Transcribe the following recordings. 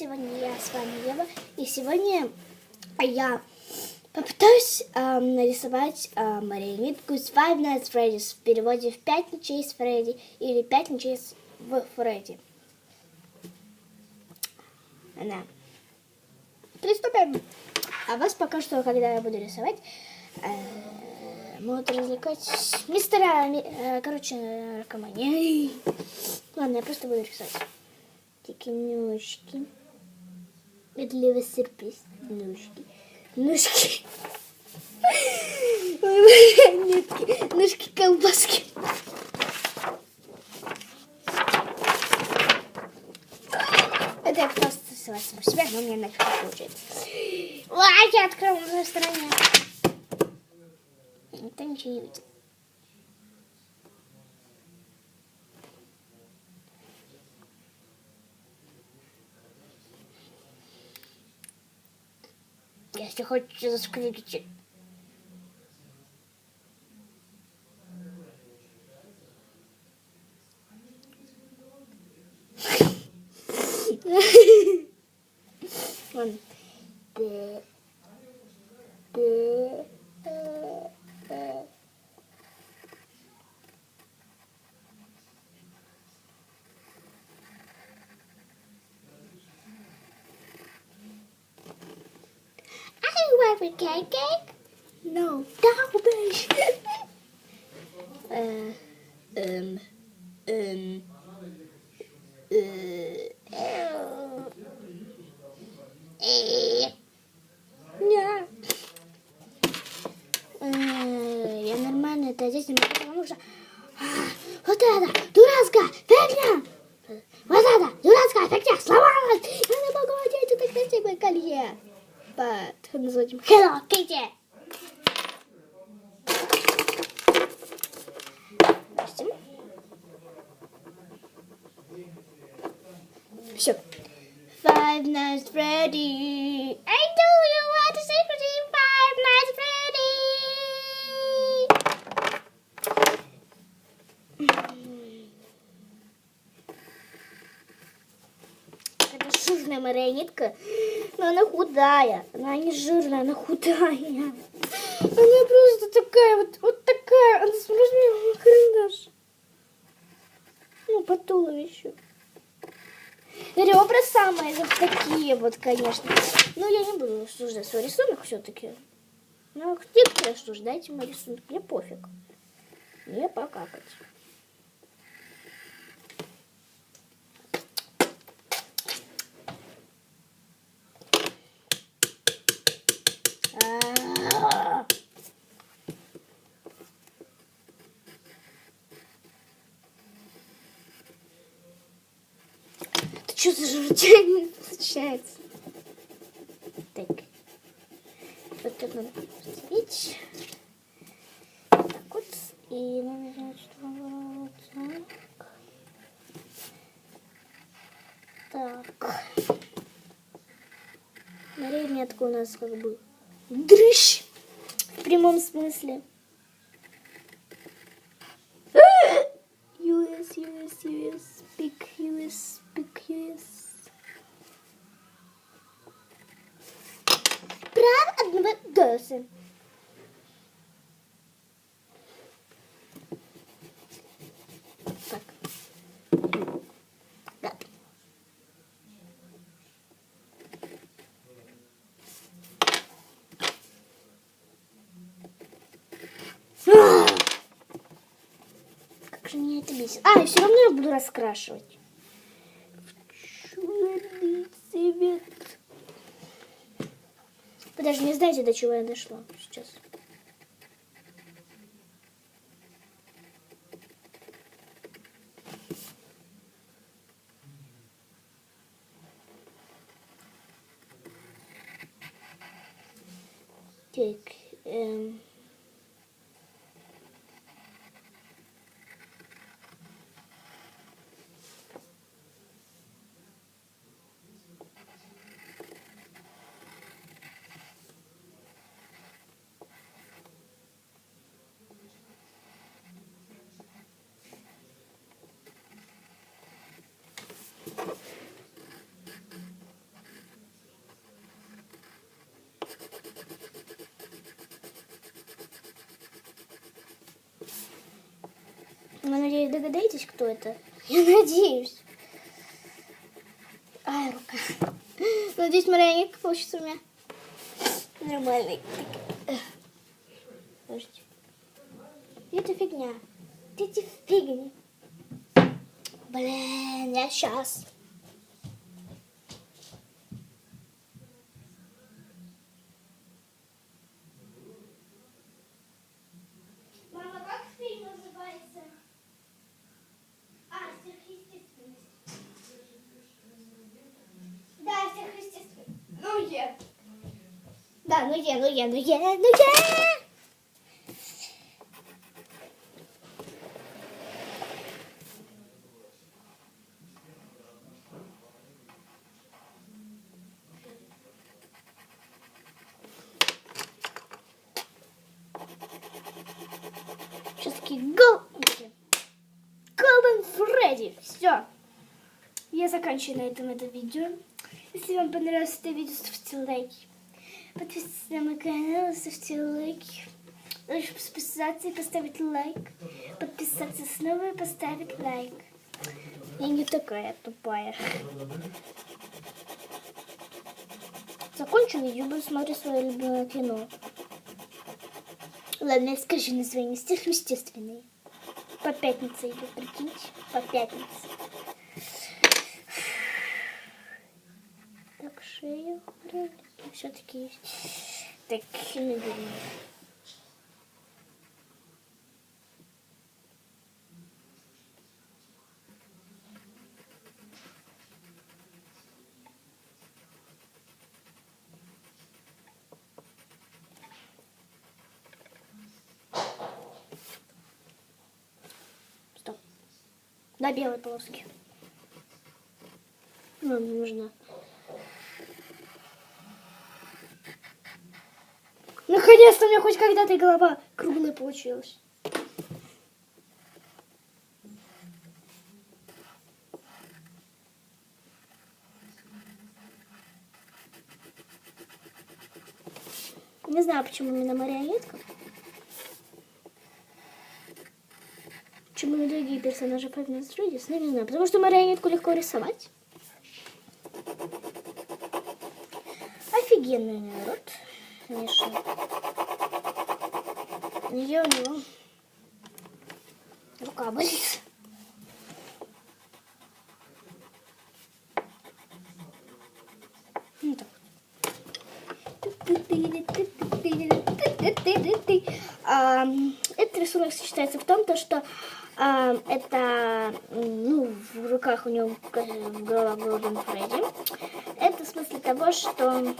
сегодня я с вами Ева. И сегодня я попытаюсь эм, нарисовать э, марионетку из Five Nights at Freddy's в переводе в «Пять ночей с Фредди» или «Пять ночей с- в Фредди». Да. Приступим. А вас пока что, когда я буду рисовать, э, могут развлекать мистера, ми- э, короче, наркомания. Ладно, я просто буду рисовать. Такие ножки. Медливый сюрприз. Ножки. Ножки. Ой, Ножки. Колбаски. Это я просто рисовать саму себя, но меня нафиг не получается. Ой, я открыл на стороне. Никто ничего не видит. Если хочешь заскрипите. Д- maar even kijken? Nou, daarom. Eh, um. Под названием Hello Kitty. Допустим. Все. Five Nights at Freddy. I do you want to secret in Five Nights at Freddy? Это жирная марионетка, но она худая. Она не жирная, она худая. Она просто такая вот, вот такая. Она с размером карандаш. Ну, по туловищу. Ребра самые вот такие вот, конечно. Но я не буду осуждать свой рисунок все-таки. Ну, хотите осуждайте мой рисунок, мне пофиг. Мне покакать. А-а-а. Это что за журчание получается? Так. Вот тут надо поставить. Так вот. И надо сделать, что вот так. Так. Марионетка у нас как бы дрыщ. В прямом смысле. US, US, US, big US, big US. Досы. Так. Да. Как же меня это бесит. А, и все равно я буду раскрашивать. Вы даже не знаете, до чего я дошла сейчас. Так, Вы, надеюсь, догадаетесь, кто это? Я надеюсь. Ай, рука. Надеюсь, марионетка получится у меня нормальный. Подождите. Это фигня. Это фигни. Блин, я сейчас. Мама, как фильм называется? А, сверхъестественность. Да, сверхъестественность. Ну, е. Да, ну е, ну е, ну е, ну. Сейчас такие гол... Фредди. Все. Я заканчиваю на этом это видео. Если вам понравилось это видео, ставьте лайки. Подписывайтесь на мой канал, ставьте лайки. Лучше подписаться и поставить лайк. Подписаться снова и поставить лайк. Я не такая тупая. Закончу видео, буду смотреть свое любимое кино. Ладно, я скажу название. Сверхъестественные. По пятнице идет, прикиньте. По пятнице. Так, шею. Все-таки есть. Так, не берем. Стоп. На белой полоске. Нам не нужна. Наконец-то у меня хоть когда-то и голова круглая получилась. Не знаю, почему именно марионетка. Почему не другие персонажи at Freddy's? Ну, не знаю. Потому что марионетку легко рисовать. Офигенный народ. Конечно. Я у него рука болит. Ну так. А, Этот рисунок сочетается в том, то, что а, это, ну, в руках у него голова Голден Фредди. Это в смысле того, что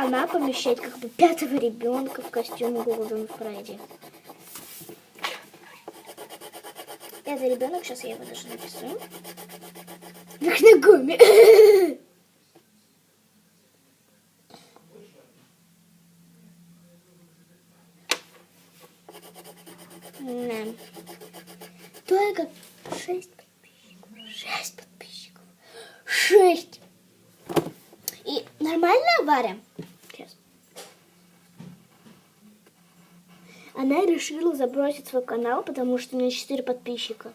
она помещает как бы пятого ребенка в костюме Голден Фредди. Это ребенок, сейчас я его даже напишу. Как ногами. Да. Только шесть подписчиков. Шесть подписчиков. Шесть. И нормальная Варя? Сейчас. Она решила забросить свой канал, потому что у нее 4 подписчика.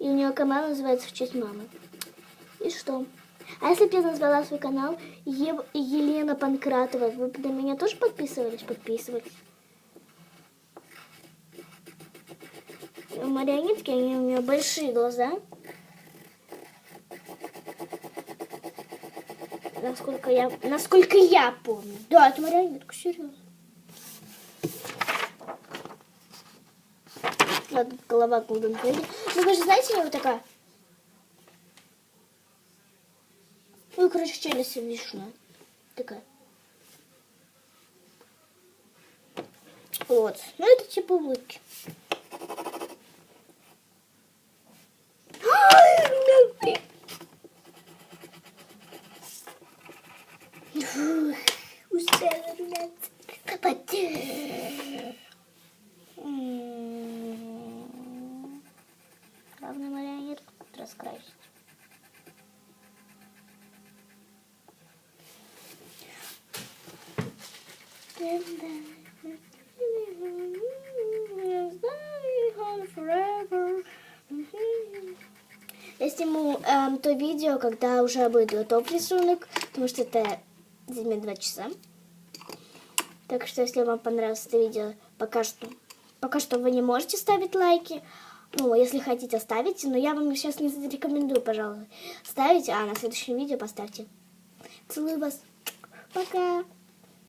И у нее канал называется в честь мамы. И что? А если бы я назвала свой канал Ев- Елена Панкратова, вы бы на меня тоже подписывались? Подписывались. Марионетки они у меня большие глаза. Насколько я, насколько я помню. Да, это марионетка, серьезно. Ладно, голова Голден Фредди. Ну вы же знаете, у него такая... Ну, короче, челюсть вишня. Такая. Вот. Ну, это типа улыбки. розкрасить. Я сниму эм, то видео, когда уже будет готов рисунок, потому что это займет 2 часа. Так что, если вам понравилось это видео, пока что, пока что вы не можете ставить лайки, ну, если хотите, ставите, но я вам сейчас не рекомендую, пожалуй, ставить, а на следующем видео поставьте. Целую вас. Пока.